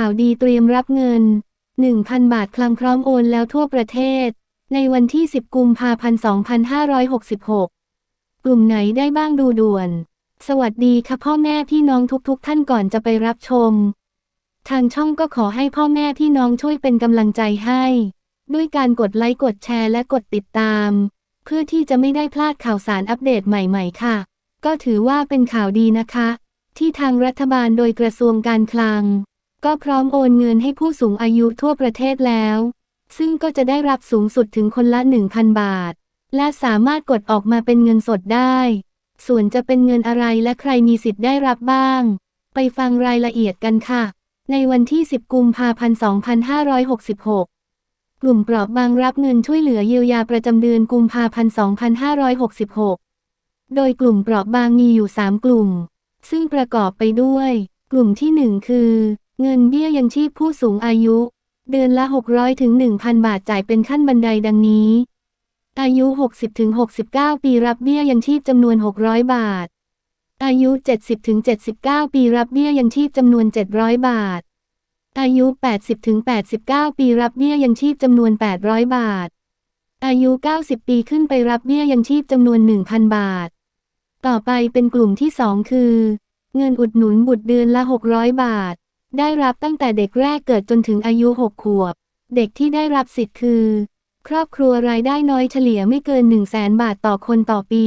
ข่าวดีเตรียมรับเงิน 1,000 บาทคลังพร้อมโอนแล้วทั่วประเทศ ในวันที่ 10 กุมภาพันธ์ 2566 กลุ่มไหนได้บ้างดูด่วน สวัสดีค่ะพ่อแม่พี่น้องทุกๆ ท่านก่อนจะไปรับชม ทางช่องก็ขอให้พ่อแม่พี่น้องช่วยเป็นกำลังใจให้ ด้วยการกดไลค์กดแชร์และกดติดตาม เพื่อที่จะไม่ได้พลาดข่าวสารอัปเดตใหม่ๆ ค่ะ ก็ถือว่าเป็นข่าวดีนะคะ ที่ทางรัฐบาลโดยกระทรวงการคลัง ก็พร้อมโอนเงินให้ผู้สูงอายุทั่วประเทศแล้ว ซึ่งก็จะได้รับสูงสุดถึงคนละ 1,000 บาท และสามารถกดออกมาเป็นเงินสดได้ ส่วนจะเป็นเงินอะไรและใครมีสิทธิ์ได้รับบ้าง ไปฟังรายละเอียดกันค่ะ ในวันที่ 10 กุมภาพันธ์ 2566กลุ่มเปราะบางรับเงินช่วยเหลือเยียวยาประจำเดือนกุมภาพันธ์ 2566 โดยกลุ่มเปราะบางมีอยู่ 3 กลุ่ม ซึ่งประกอบไปด้วย กลุ่มที่ 1 คือ เงินเบี้ยยังชีพผู้สูงอายุ เดือนละ 600ถึง1,000 บาทจ่ายเป็นขั้นบันไดดังนี้ อายุ 60ถึง69 ปีรับเบี้ยยังชีพจำนวน 600 บาท อายุ 70ถึง79 ปีรับเบี้ยยังชีพจำนวน 700 บาท อายุ 80ถึง89 ปีรับเบี้ยยังชีพจำนวน 800 บาท อายุ 90 ปีขึ้นไปรับเบี้ยยังชีพจำนวน 1,000 บาท ต่อไปเป็นกลุ่มที่ 2 คือ เงินอุดหนุนบุตรเดือนละ 600 บาท ได้รับตั้งแต่เด็กแรกเกิดจนถึงอายุ6ขวบ เด็กที่ได้รับสิทธิ์คือ ครอบครัวรายได้น้อยเฉลี่ยไม่เกิน 1 0 0 0 0แสนบาทต่อคนต่อปี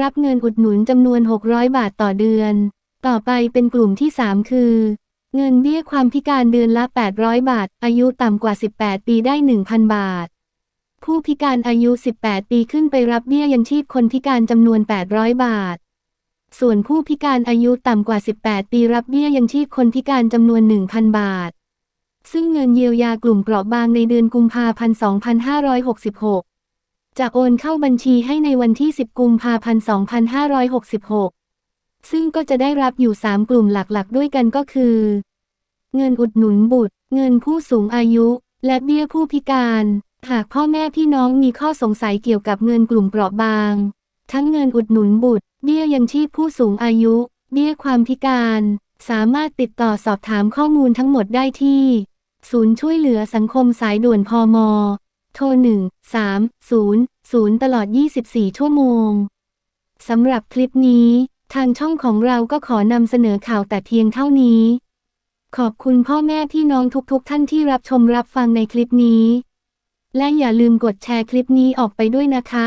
รับเงินอุดหนุนจำนวน 600 บาทต่อเดือน ต่อไปเป็นกลุ่มที่ 3 คือ เงินเบี้ยความพิการเดือนละ 800 บาท อายุต่ำกว่า 18 ปีได้ 1,000 บาท ผู้พิการอายุ 18 ปีขึ้นไปรับเบี้ยยังชีพคนพิการจำนวน 800 บาท ส่วนผู้พิการอายุต่ำกว่า 18 ปีรับเบี้ยยังชีพคนพิการจำนวน 1,000 บาท ซึ่งเงินเยียวยากลุ่มเปราะบางในเดือนกุมภาพันธ์2566 จะโอนเข้าบัญชีให้ในวันที่ 10 กุมภาพันธ์2566 ซึ่งก็จะได้รับอยู่ 3 กลุ่มหลักๆ ด้วยกันก็คือ เงินอุดหนุนบุตร เงินผู้สูงอายุ และเบี้ยผู้พิการ หากพ่อแม่พี่น้องมีข้อสงสัยเกี่ยวกับเงินกลุ่มเปราะบาง ทั้งเงินอุดหนุนบุตร เบี้ยยังชีพผู้สูงอายุ เบี้ยความพิการ สามารถติดต่อสอบถามข้อมูลทั้งหมดได้ที่ ศูนย์ช่วยเหลือสังคมสายด่วนพมโทร 1 3 0 0 ตลอด 24 ชั่วโมง สำหรับคลิปนี้ ทางช่องของเราก็ขอนำเสนอข่าวแต่เพียงเท่านี้ ขอบคุณพ่อแม่พี่น้องทุกๆ ท่านที่รับชมรับฟังในคลิปนี้ และอย่าลืมกดแชร์คลิปนี้ออกไปด้วยนะคะ